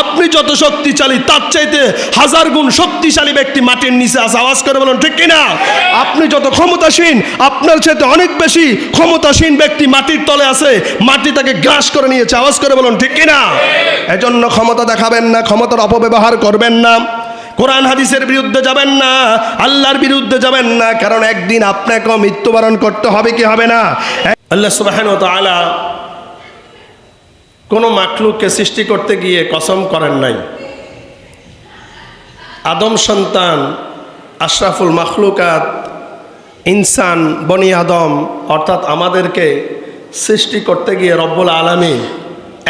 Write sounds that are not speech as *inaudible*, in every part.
আপনি যত শক্তিশালী, তার চাইতে হাজার গুণ শক্তিশালী ব্যক্তি মাটির নিচে আছে। আওয়াজ করে বলুন, ঠিক কিনা? আপনি যত ক্ষমতাসীন, আপনার চাইতে অনেক বেশি ক্ষমতাসীন ব্যক্তি মাটির তলে আছে, মাটি তাকে গ্রাস করে নিয়েছে। আওয়াজ করে বলুন, ঠিক কিনা? এজন্য ক্ষমতা দেখাবেন না, ক্ষমতার অপব্যবহার করবেন না। কোরআন হাদিসের বিরুদ্ধে যাবেন না, আল্লাহর বিরুদ্ধে যাবেন না, কারণ একদিন আপনাকেও মৃত্যুবরণ করতে হবে কি হবে না? আল্লাহ তাআলা কোনো মাকলুককে সৃষ্টি করতে গিয়ে কসম করেন নাই। আদম সন্তান, আশরাফুল মাখলুকাত, ইনসান, বনি আদম, অর্থাৎ আমাদেরকে সৃষ্টি করতে গিয়ে রব্বুল আলমী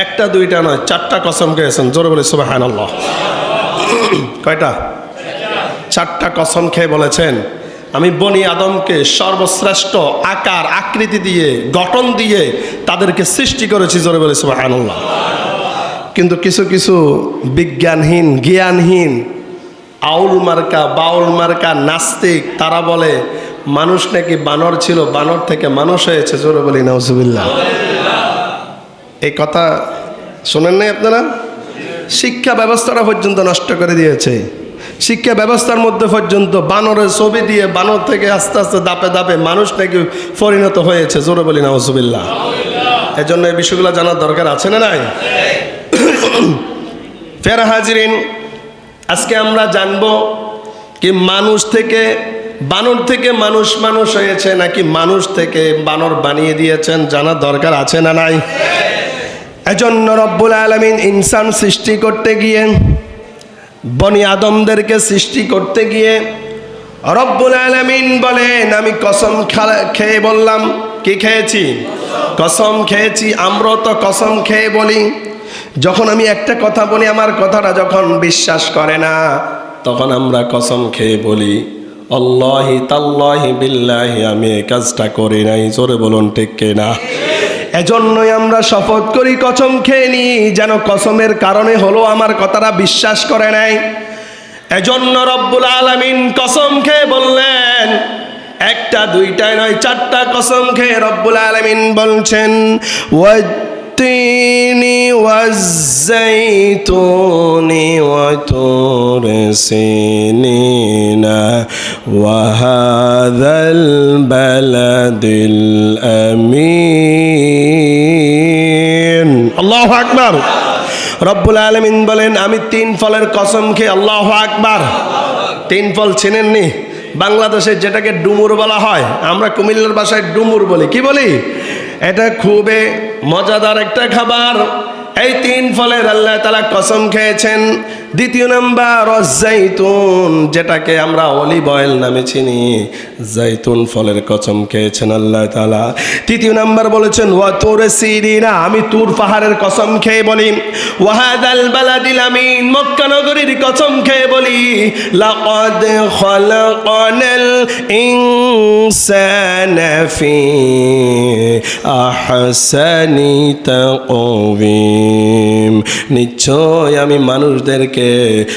একটা, দুইটা নয়, চারটা কসম খেয়েছেন। জোরে বলে আল্লাহ কয়টা? চারটা কসম খেয়ে বলেছেন। আমি বনি আদমকে সর্বশ্রেষ্ঠ আকার, আকৃতি দিয়ে, গঠন দিয়ে তাদেরকে সৃষ্টি করেছি জোরে বলে সুবাহানুল্লাহ। কিন্তু কিছু কিছু বিজ্ঞানহীন, জ্ঞানহীন, আউল মার্কা, বাউল মার্কা, নাস্তিক, তারা বলে, মানুষ নাকি বানর ছিল, বানর থেকে মানুষ হয়েছে, জোরে বলি নজুবিল্লাহ এই কথা শোনেন নাই আপনারা? শিক্ষা ব্যবস্থাটা পর্যন্ত নষ্ট করে দিয়েছে। শিক্ষা ব্যবস্থার মধ্যে পর্যন্ত বানরের ছবি দিয়ে বানর থেকে আস্তে আস্তে দাপে দাপে মানুষ নাকি পরিণত হয়েছে। জোরে বলি ওসুবিল্লা এজন্য এই বিষয়গুলো জানার দরকার আছে না নাই? *coughs* ফের হাজিরিন, আজকে আমরা জানব কি মানুষ থেকে বানর থেকে মানুষ মানুষ হয়েছে নাকি মানুষ থেকে বানর বানিয়ে দিয়েছেন জানার দরকার আছে না নাই? এজন্য রব্বুল আলমিন ইনসান সৃষ্টি করতে গিয়ে বনি আদমদেরকে সৃষ্টি করতে গিয়ে রব্বুল আলমিন বলেন, আমি কসম খেয়ে বললাম, কি খেয়েছি? কসম খেয়েছি আমরা তো কসম খেয়ে বলি। যখন আমি একটা কথা বলি, আমার কথাটা যখন বিশ্বাস করে না, তখন আমরা কসম খেয়ে বলি অল্লাহি তাল্লাহি বিল্লাহি, আমি এই কাজটা করি নাই। জোরে বলুন, ঠিক না এজন্যই আমরা শপথ করি কসম খেয়ে নিই যেন কসমের কারণে হলো আমার কথাটা বিশ্বাস করে নাই। এজন্য রব্বুল আলমিন কসম খেয়ে বললেন, একটা দুইটায় নয়, চারটা কসম খেয়ে রব্বুল আলমিন বলছেন والتين والزيتون وطور سينين وهذا البلد الأمين الله أكبر রব্বুল আলমিন বলেন আমি তিন ফলের কসম খেয়ে আল্লাহ আকবার তিন ফল চেনেননি বাংলাদেশে যেটাকে ডুমুর বলা হয় আমরা কুমিল্লার ভাষায় ডুমুর বলি কি বলি এটা খুবই মজাদার একটা খাবার। এই তিন ফলের আল্লাহ তালা কসম খেয়েছেন। দ্বিতীয় নাম্বার জাইতুন যেটাকে আমরা অলিভ অয়েল নামে চিনি। জাইতুন ফলের কসম খেয়েছেন আল্লাহ তালা তৃতীয় নাম্বার বলেছেন ওয়া তোরে সিরিনা আমি তুর পাহাড়ের কসম খেয়ে বলি। ওয়াহাদাল বালাদিল আমিন মক্কা নগরীর কসম খেয়ে বলি। লাকাদ খলাকানাল ইনসানা ফি আহসানি তাকওয়িম নিশ্চয় আমি মানুষদেরকে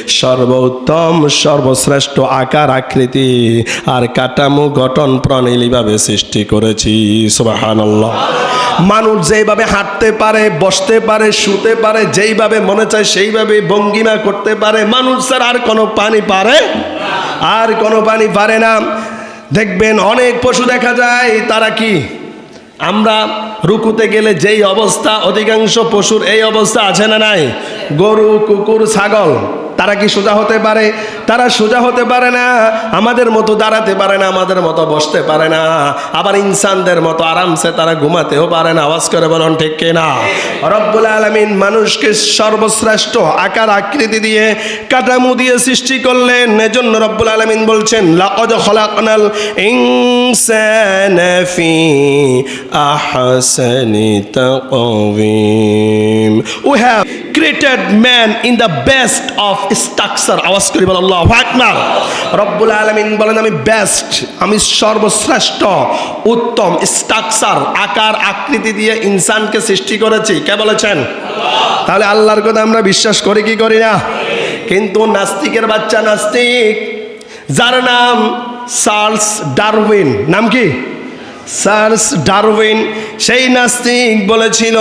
সর্বোত্তম, সর্বশ্রেষ্ঠ আকার আকৃতি আর কাঠামো গঠন প্রণালীভাবে সৃষ্টি করেছি। সুবহানাল্লাহ। মানুষ যেইভাবে হাঁটতে পারে, বসতে পারে, শুতে পারে, যেইভাবে মনে চায় সেইভাবে ভঙ্গিমা করতে পারে, মানুষ আর কোনো পানি পারে? আর কোনো পানি পারে না। দেখবেন অনেক পশু দেখা যায়, তারা কি আমরা রুকুতে গেলে যেই অবস্থা, অধিকাংশ পশুর এই অবস্থা আছে না নাই? গরু, কুকুর, ছাগল। তারা কি সোজা হতে পারে? তারা সোজা হতে পারে না। আমাদের মতো দাঁড়াতে পারে না, আমাদের মতো বসতে পারে না। আবার ইনসানদের মতো আরামসে তারা ঘুমাতেও পারে না। আওয়াজ করে বলুন, ঠিক কিনা রব্বুল আলমিন মানুষকে সর্বশ্রেষ্ঠ আকার আকৃতি দিয়ে কাঠামো দিয়ে সৃষ্টি করলেন। এজন্য রব্বুল আলমিন বলছেন, লাকদ খলাকনাল ইনসানা ফি আহসানি তাকওয়িম. We have created man in the best of structure আওয়াজ করি বল আল্লাহু আকবার। রব্বুল আলামিন বলেন, আমি বেস্ট আমি সর্বশ্রেষ্ঠ, উত্তম স্ট্রাকচার, আকার, আকৃতি দিয়ে ইনসানকে সৃষ্টি করেছি। কে বলেছেন? তাহলে আল্লাহর কথা আমরা বিশ্বাস করি কি করি না? কিন্তু নাস্তিকের বাচ্চা নাস্তিক, যার নাম চার্লস ডারউইন, নাম কি? চার্লস ডারউইন, সেই নাস্তিক বলেছিল,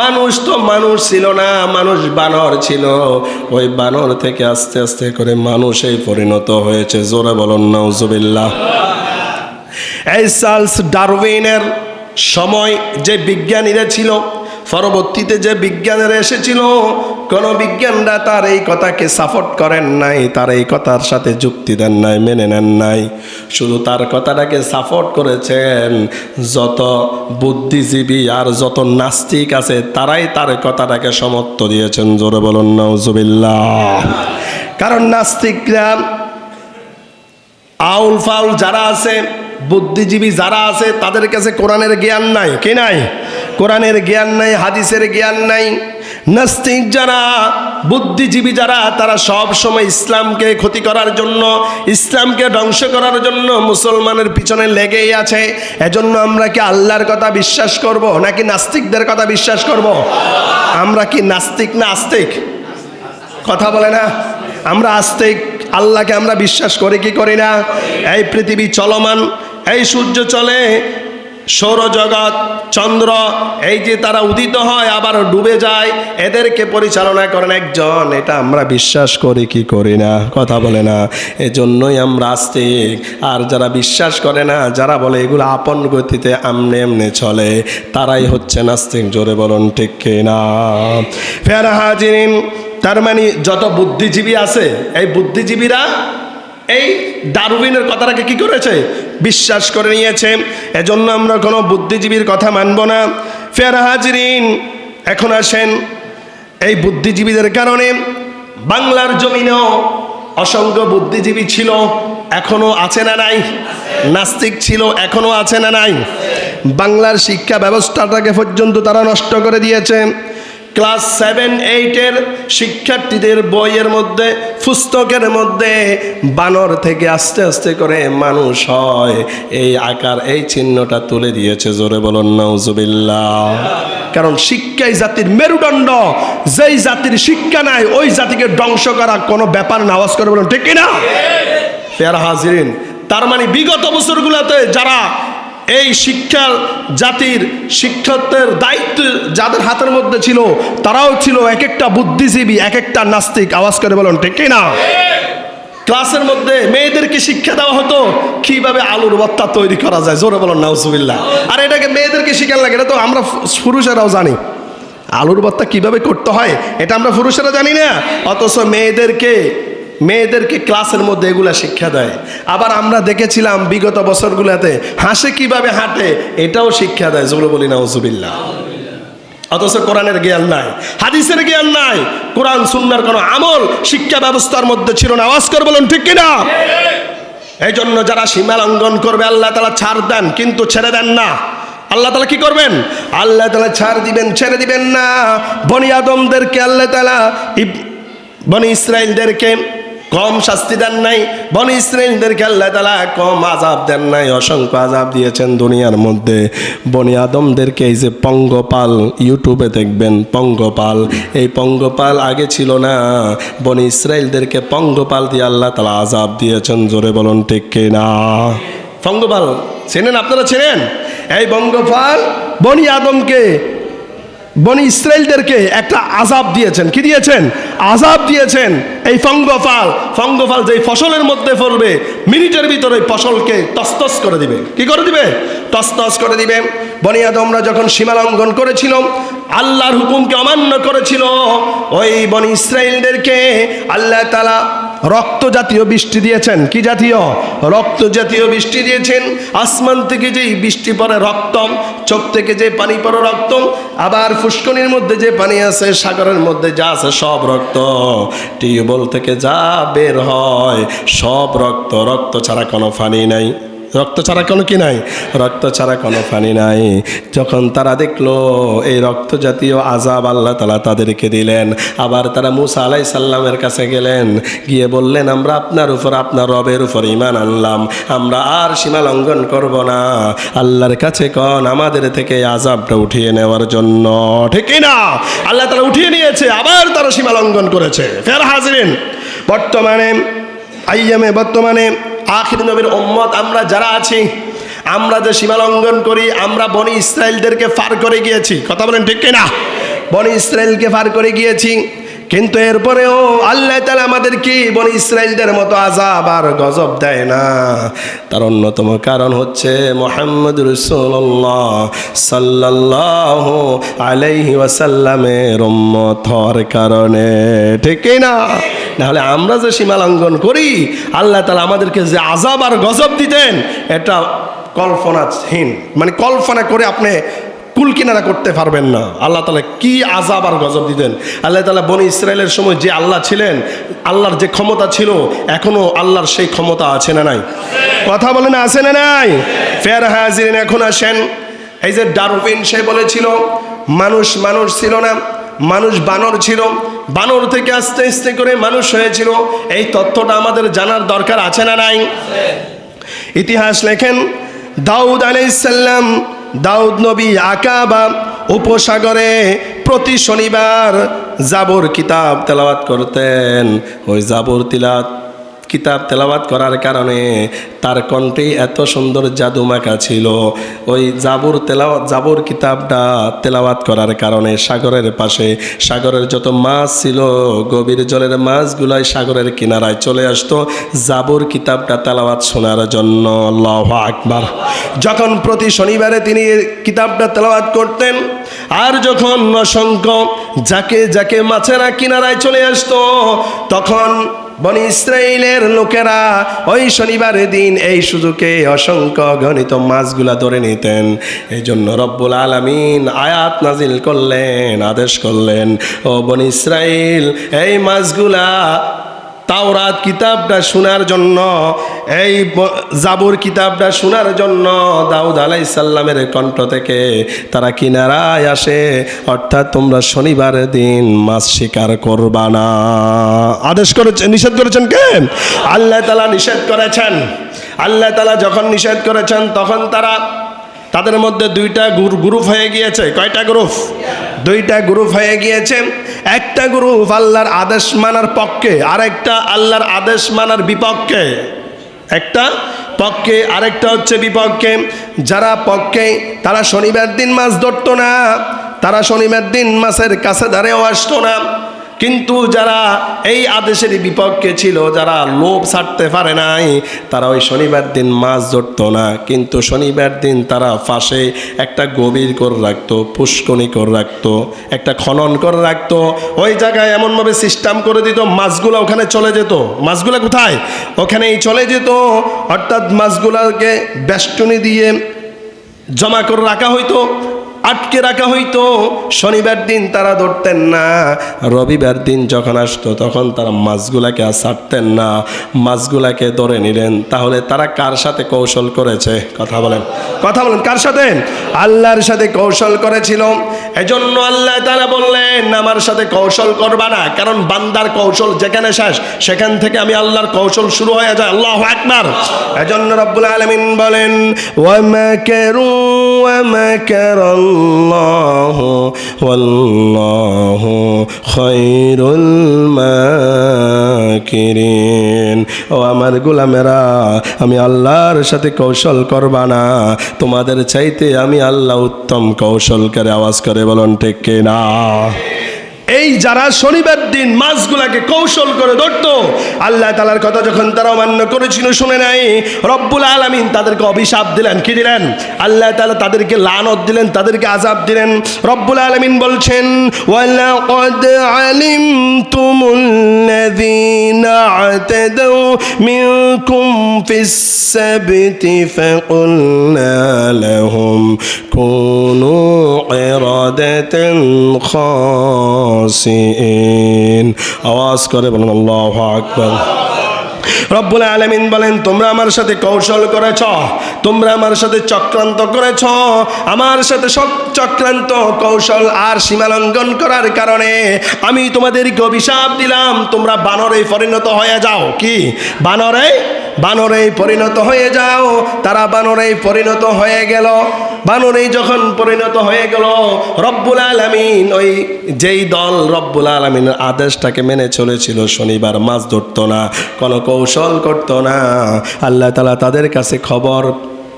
মানুষ তো মানুষ ছিল না, মানুষ বানর ছিল। ওই বানর থেকে আস্তে আস্তে করে মানুষেই পরিণত হয়েছে। জোরে বলুন নজুবিল্লাহ এই চার্লস ডারউইনের সময় যে বিজ্ঞানীরা ছিল পরবর্তীতে যে বিজ্ঞানের এসেছিল, কোন বিজ্ঞানরা তার এই কথাকে সাপোর্ট করেন নাই, তার এই কথার সাথে যুক্তি দেন নাই, মেনে নেন নাই। শুধু তার কথাটাকে সাপোর্ট করেছেন, যত বুদ্ধিজীবী আর যত নাস্তিক আছে, তারাই তার কথাটাকে সমর্থ দিয়েছেন। জোরে বলুন নজুবিল্লাহ কারণ নাস্তিকরা আউল ফাউল যারা আছে বুদ্ধিজীবী যারা আছে, তাদের কাছে কোরআনের জ্ঞান নাই। কি নাই? কোরআনের জ্ঞান নাই, হাদিসের জ্ঞান নাই। নাস্তিক যারা, বুদ্ধিজীবী যারা, তারা সব সময় ইসলামকে ক্ষতি করার জন্য, ইসলামকে ধ্বংস করার জন্য মুসলমানের পিছনে লেগেই আছে। এজন্য আমরা কি আল্লাহর কথা বিশ্বাস করব, নাকি নাস্তিকদের কথা বিশ্বাস করব? আমরা কি নাস্তিক না আস্তিক? কথা বলে না? আমরা আস্তিক, আল্লাহকে আমরা বিশ্বাস করি কি করি না? এই পৃথিবী চলমান এই সূর্য চলে, সৌরজগৎ, চন্দ্র, এই যে তারা উদিত হয়, আবার ডুবে যায়, এদেরকে পরিচালনা করেন একজন। এটা আমরা বিশ্বাস করি কি করি না? কথা বলে না। এজন্যই আমরা আস্তিক। আর যারা বিশ্বাস করে না, যারা বলে এগুলো আপন গতিতে আমনে এমনে চলে, তারাই হচ্ছে নাস্তিক জোরে বলুন, ঠিক না? ফের হাজিরিন, তার মানে যত বুদ্ধিজীবী আছে, এই বুদ্ধিজীবীরা এই ডারউইনের কথাটাকে কি করেছে? বিশ্বাস করে নিয়েছে। এজন্য আমরা কোনো বুদ্ধিজীবীর কথা মানব না। ফের হাজরিন, এখন আসেন। এই বুদ্ধিজীবীদের কারণে বাংলার জমিনেও অসংখ্য বুদ্ধিজীবী ছিল, এখনও আছে না নাই? নাস্তিক ছিল, এখনও আছে না নাই? বাংলার শিক্ষা ব্যবস্থাটাকে পর্যন্ত তারা নষ্ট করে দিয়েছে। ক্লাস সেভেন, এইটের শিক্ষার্থীদের বইয়ের মধ্যে, পুস্তকের মধ্যে বানর থেকে আস্তে আস্তে করে মানুষ হয়। এই আকার, এই চিহ্নটা তুলে দিয়েছে, জোরে বলুন নৌজুবিল্লাহ কারণ শিক্ষাই জাতির মেরুদণ্ড। যেই জাতির শিক্ষা নাই, ওই জাতিকে ধ্বংস করা কোনো ব্যাপার না। আওয়াজ করে বলুন, ঠিক কি না ফের হাজিরিন। তার মানে বিগত বছরগুলোতে যারা এই শিক্ষার জাতির শিক্ষকদের দায়িত্ব যাদের হাতের মধ্যে ছিল, তারাও ছিল এক একটা বুদ্ধিজীবী এক একটা নাস্তিক। আওয়াজ করে বলুন, ঠিক না ক্লাসের মধ্যে মেয়েদেরকে শিক্ষা দেওয়া হতো, কীভাবে আলুর ভর্তা তৈরি করা যায়? জোরে বলুন, নাউজুবিল্লাহ। আর এটাকে মেয়েদেরকে শিখার লাগে, এটা তো আমরা পুরুষেরাও জানি। আলুর ভর্তা কীভাবে করতে হয়, এটা আমরা পুরুষেরা জানি না। অথচ মেয়েদেরকে মেয়েদেরকে ক্লাসের মধ্যে এগুলা শিক্ষা দেয়। আবার আমরা দেখেছিলাম বিগত বছরগুলোতে হাসে কীভাবে হাঁটে, এটাও শিক্ষা দেয়, জোরে বলি না অথচ কোরআনের জ্ঞান নাই, হাদিসের জ্ঞান নাই, কোরআন সুন্নার কোনো আমল, শিক্ষা ব্যবস্থার মধ্যে ছিল না। আওয়াজ করে বলুন, ঠিক কিনা? এই জন্য যারা সীমা লঙ্ঘন করবে, আল্লাহ তালা ছাড় দেন, কিন্তু ছেড়ে দেন না। আল্লাহ তালা কি করবেন? আল্লাহ তালা ছাড় দিবেন, ছেড়ে দিবেন না। বনি আদমদেরকে আল্লাহ তালা বনি ইসরায়েলদেরকে কম শাস্তি দেন নাই। বনি ইসরায়েলদেরকে আল্লাহ তালা কম আজাব দেন নাই, অসংখ্য আজাব দিয়েছেন দুনিয়ার মধ্যে। বনি আদমদেরকে এই যে পঙ্গপাল, ইউটিউবে দেখবেন পঙ্গপাল, এই পঙ্গপাল আগে ছিল না। বনি ইসরায়েলদেরকে পঙ্গপাল দিয়ে আল্লাহ তালা আজাব দিয়েছেন, জোরে বলুন ঠিক না পঙ্গপাল, চেনেন আপনারা, চেনেন? এই পঙ্গপাল বনি আদমকে বনি ইসরায়েলদেরকে একটা আজাব দিয়েছেন। কি দিয়েছেন? আজাব দিয়েছেন এই ফঙ্গফাল। ফঙ্গফাল যেই ফসলের মধ্যে ফলবে মিনিটের ভিতরে ফসলকে তস্তস করে দিবে। কি করে দিবে? তস্তস করে দিবে। বনি আদমরা যখন সীমা লঙ্ঘন করেছিল, আল্লাহর হুকুমকে অমান্য করেছিল, ওই বনি ইসরায়েলদেরকে আল্লাহ তালা রক্ত জাতীয় বৃষ্টি দিয়েছেন। কি জাতীয়? রক্ত জাতীয় বৃষ্টি দিয়েছেন। আসমান থেকে যেই বৃষ্টি পড়ে রক্তম, চোখ থেকে যে পানি পড়ে রক্তম, আবার ফুস্কনির মধ্যে যে পানি আছে, সাগরের মধ্যে যা আছে, সব রক্ত। টিউবওয়েল থেকে যা বের হয়, সব রক্ত। রক্ত ছাড়া কোনো পানি নাই। রক্ত ছাড়া কোনো কি নাই? রক্ত ছাড়া কোনো পানি নাই। যখন তারা দেখল, এই রক্ত জাতীয় আজাব আল্লাহ তালা তাদেরকে দিলেন। আবার তারা মুসা আলাই সাল্লামের কাছে গেলেন। গিয়ে বললেন, আমরা আপনার উপর, আপনার রবের উপর ইমান আনলাম। আমরা আর সীমা লঙ্ঘন করব না। আল্লাহর কাছে কন আমাদের থেকে আজাবটা উঠিয়ে নেওয়ার জন্য। ঠিক না আল্লাহ তারা উঠিয়ে নিয়েছে, আবার তারা সীমা লঙ্ঘন করেছে। ফের হাজরিন। বর্তমানে, আইয়ামে বর্তমানে আখির নবীর উম্মত আমরা যারা আছি, আমরা যে সীমা লঙ্ঘন করি, আমরা বনি ইসরায়েলদেরকে ফার করে গিয়েছি। কথা বলেন ঠিক কিনা? বনি ইসরায়েলকে ফার করে গিয়েছি। কিন্তু এরপরেও আল্লাহ তালা আমাদেরকে বনি ইসরায়েলদের মতো আজাব আর গজব দেয় না। তার অন্যতম কারণ হচ্ছে মোহাম্মদ রসুল্লাহ সাল্লাহ আলাইহি ওয়াসাল্লামের উম্মত হওয়ার কারণে। ঠিক না নাহলে আমরা যে সীমা লঙ্ঘন করি, আল্লাহ তালা আমাদেরকে যে আজাব আর গজব দিতেন, এটা কল্পনাহীন। মানে কল্পনা করে আপনি কুল কিনারা করতে পারবেন না। আল্লাহ তালা কি আজাব আর গজব দিতেন? আল্লাহ তালা বনি ইসরায়েলের সময় যে আল্লাহ ছিলেন, আল্লাহর যে ক্ষমতা ছিল এখনও আল্লাহর সেই ক্ষমতা আছে না নাই? কথা বলেন আছে না নাই? ফের হাজির এখন আসেন। এই যে ডারউইন সে বলেছিল, মানুষ মানুষ ছিল না। মানুষ বানর ছিল, বানর থেকে আস্তে আস্তে করে মানুষ হয়েছিল। এই তথ্যটা আমাদের জানার দরকার আছে না নাই? ইতিহাস লেখেন, দাউদ আলাইসাল্লাম দাউদ নবী আকাবা উপসাগরে প্রতি শনিবার জাবর কিতাব তেলাওয়াত করতেন। ওই জাবর তিলাত কিতাব তেলাওয়াত করার কারণে তার কণ্ঠে এত সুন্দর জাদু মাখা ছিল। ওই জাবর তেলাওয়াত জাবর কিতাবটা তেলাওয়াত করার কারণে সাগরের পাশে, সাগরের যত মাছ ছিল, গভীর জলের মাছগুলাই সাগরের কিনারায় চলে আসতো জাবর কিতাবটা তেলাওয়াত শোনার জন্য। আল্লাহ আকবার। যখন প্রতি শনিবারে তিনি কিতাবটা তেলাওয়াত করতেন, আর যখন অসংখ্য যাকে যাকে মাছেরা কিনারায় চলে আসতো, তখন বনি ইসরায়েলের লোকেরা ওই শনিবার দিন এই সুযোগে অসংখ্য গণিত মাছগুলা ধরে নিতেন। এই জন্য রব্বুল আলমিন আয়াত নাজিল করলেন, আদেশ করলেন, ও বনি ইসরায়েল এই মাছগুলা তাওরাত কিতাবটা শোনার জন্য, এই জাবুর কিতাবটা শোনার জন্য দাউদ আলাইসাল্লামের কণ্ঠ থেকে তারা কিনারায় আসে। অর্থাৎ তোমরা শনিবারের দিন মাছ শিকার করবা না। আদেশ করেছেন, নিষেধ করেছেন কে? আল্লাহ তালা নিষেধ করেছেন। আল্লাহ তালা যখন নিষেধ করেছেন, তখন তারা তাদের মধ্যে দুইটা গ্রু- গ্রুপ হয়ে গিয়েছে। কয়টা গ্রুপ দুইটা গ্রুপ হয়ে গিয়েছে। একটা গ্রুপ আল্লাহর আদেশ মানার পক্ষে আর একটা আল্লাহর আদেশ মানার বিপক্ষে। একটা পক্ষে, আরেকটা হচ্ছে বিপক্ষে। যারা পক্ষে, তারা শনিবার দিন মাছ ধরতো না। তারা শনিবার দিন মাছের কাছে ধারেও আসতো না। কিন্তু যারা এই আদেশের বিপক্ষে ছিল, যারা লোভ ছাড়তে পারে নাই, তারা ওই শনিবার দিন মাছ ধরতো না। কিন্তু শনিবার দিন তারা ফাঁসে একটা গভীর করে রাখতো, পুষ্কনি করে রাখতো, একটা খনন করে রাখতো। ওই জায়গায় এমনভাবে সিস্টেম করে দিত, মাছগুলো ওখানে চলে যেত। মাছগুলো কোথায়? ওখানেই চলে যেত। অর্থাৎ মাছগুলোকে বেষ্টনী দিয়ে জমা করে রাখা হইতো। আটকে রাখা হইতো। শনিবার দিন তারা ধরতেন না। রবিবার দিন যখন আসতো, তখন তারা মাছগুলাকে আর ছাড়তেন না। মাছগুলাকে ধরে নিলেন। তাহলে তারা কার সাথে কৌশল করেছে? কথা বলেন। কথা বলেন, কার সাথে? আল্লাহর সাথে কৌশল করেছিল। এজন্য আল্লাহ তারা বললেন, আমার সাথে কৌশল করবা না। কারণ বান্দার কৌশল যেখানে শেষ, সেখান থেকে আমি আল্লাহর কৌশল শুরু হয়ে যায়। আল্লাহ আকবার। এজন্য রব্বুল আলামিন বলেন ওয়ামাকারু ওয়ামাকার আল্লাহ والله خير الماكرين ও আমার গোলামেরা, আমি আল্লাহর সাথে কৌশল করবা না। তোমাদের চাইতে আমি আল্লাহ উত্তম কৌশলকারী আওয়াজ করে বলুন ঠিক না এই যারা শনিবার দিন মাছগুলাকে কৌশল করে ধরতো, আল্লাহ তালার কথা যখন তারা অমান্য করেছিল, শুনে নাই। রব্বুল আলমিন তাদেরকে অভিশাপ দিলেন, কি দিলেন? আল্লাহ তালা তাদেরকে লানত দিলেন, তাদেরকে আজাব দিলেন। রব্বুল আলমিন বলছেন, ওয়ালাকাদ আলিমতুমুল্লাযীনা আতাদাউ মিনকুম ফিস সাবতি ফাকুলনা লাহুম কুনু কিরাদাতান খাসিন আওয়াজ করে বলুন, আল্লাহু আকবার। রব্বুল আলমিন বলেন, তোমরা আমার সাথে কৌশল করেছ, তোমরা আমার সাথে চক্রান্ত করেছ। আমার সাথে সব চক্রান্ত কৌশল আর সীমালঙ্ঘন করার কারণে আমি তোমাদেরকে অভিশাপ দিলাম। তোমরা বানরে পরিণত হয়ে যাও। কি? বানরে? বানরে পরিণত হয়ে যাও। তারা বানরেই পরিণত হয়ে গেল। বানরেই যখন পরিণত হয়ে গেল, রব্বুল আলমিন ওই যেই দল রব্বুল আলমিন আদেশটাকে মেনে চলেছিল, শনিবার মাছ ধরতো না, কোনো কৌশল করতো না। আল্লাহ তালা তাদের কাছে খবর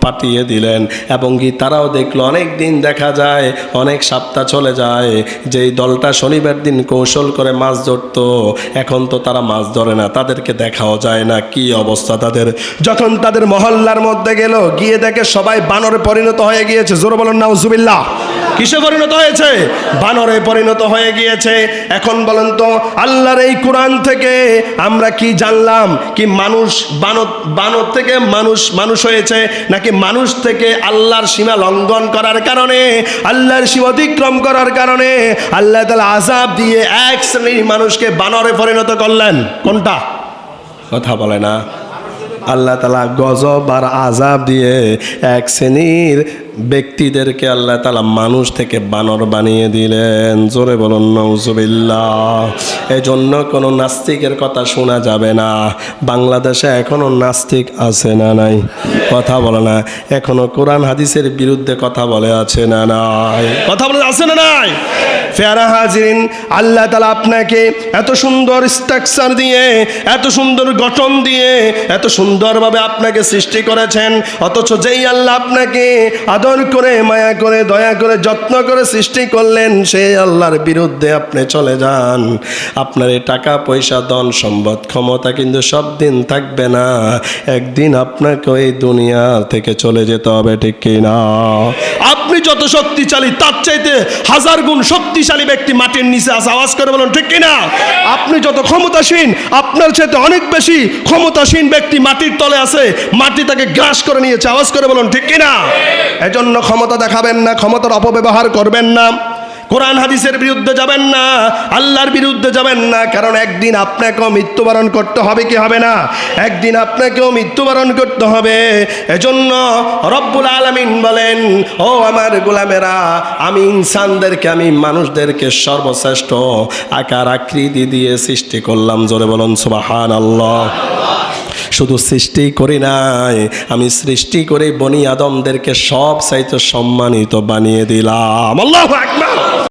পাঠিয়ে দিলেন এবং কি তারাও দেখল, অনেক দিন দেখা যায়, অনেক সপ্তাহ চলে যায়, যেই দলটা শনিবার দিন কৌশল করে মাছ ধরতো, এখন তো তারা মাছ ধরে না, তাদেরকে দেখাও যায় না, কি অবস্থা তাদের? যখন তাদের মহল্লার মধ্যে গেল, গিয়ে দেখে সবাই বানরে পরিণত হয়ে গিয়েছে, জোর বলুন না উজুবিল্লাহ কিসে পরিণত হয়েছে? বানরে পরিণত হয়ে গিয়েছে। এখন বলেন তো, আল্লাহর এই কোরআন থেকে আমরা কি জানলাম, কি মানুষ বানর বানর থেকে মানুষ মানুষ হয়েছে, নাকি মানুষ থেকে আল্লাহর সীমা লঙ্ঘন করার কারণে, আল্লাহর সীমা অতিক্রম করার কারণে আল্লাহ তালা আজাব দিয়ে এক শ্রেণির মানুষকে বানরে পরিণত করলেন। কোনটা? কথা বলে না। আল্লাহ তালা গজব আর আজাব দিয়ে এক শ্রেণির ব্যক্তিদেরকে আল্লাহ তালা মানুষ থেকে বানর বানিয়ে দিলেন। জোরে বলুন নৌজুবিল্লা জন্য কোনো নাস্তিকের কথা শোনা যাবে না। বাংলাদেশে এখনও নাস্তিক আছে না নাই? কথা বলে না। এখনও কোরআন, হাদিসের বিরুদ্ধে কথা বলে আছে না নাই? কথা বলে আছে না নাই? ফেয়ারা হাজিরিন, আল্লাহ তালা আপনাকে এত সুন্দর স্ট্রাকচার দিয়ে, এত সুন্দর গঠন দিয়ে, এত সুন্দরভাবে আপনাকে সৃষ্টি করেছেন। অথচ যেই আল্লাহ আপনাকে আদর করে, মায়া করে, দয়া করে, যত্ন করে সৃষ্টি করলেন, সেই আল্লাহর বিরুদ্ধে আপনি চলে যান। আপনার এই টাকা, পয়সা, ধন, সম্পদ, ক্ষমতা কিন্তু সব দিন থাকবে না। একদিন আপনাকে এই দুনিয়া থেকে চলে যেতে হবে, ঠিক কিনা আপনি যত শক্তিশালী, তার চাইতে হাজার গুণ শক্তিশালী ব্যক্তি মাটির নিচে আছে। আওয়াজ করে বলুন, ঠিক কিনা? আপনি যত ক্ষমতাসীন, আপনার সাথে অনেক বেশি ক্ষমতাসীন ব্যক্তি মাটির তলে আছে, মাটি তাকে গ্রাস করে নিয়েছে। আওয়াজ করে বলুন, ঠিক কিনা? এজন্য ক্ষমতা দেখাবেন না, ক্ষমতার অপব্যবহার করবেন না। কোরআন হাদিসের বিরুদ্ধে যাবেন না, আল্লাহর বিরুদ্ধে যাবেন না, কারণ একদিন আপনাকেও মৃত্যুবরণ করতে হবে কি হবে না? একদিন আপনাকেও মৃত্যুবরণ করতে হবে। এজন্য রব্বুল আলামিন বলেন, ও আমার গোলামেরা, আমি ইনসানদেরকে, আমি মানুষদেরকে সর্বশ্রেষ্ঠ আকার আকৃতি দিয়ে সৃষ্টি করলাম। জোরে বলুন সুবাহান আল্লাহ শুধু সৃষ্টি করি নাই, আমি সৃষ্টি করে বনি আদমদেরকে সব চাইতে সম্মানিত বানিয়ে দিলাম। আল্লাহ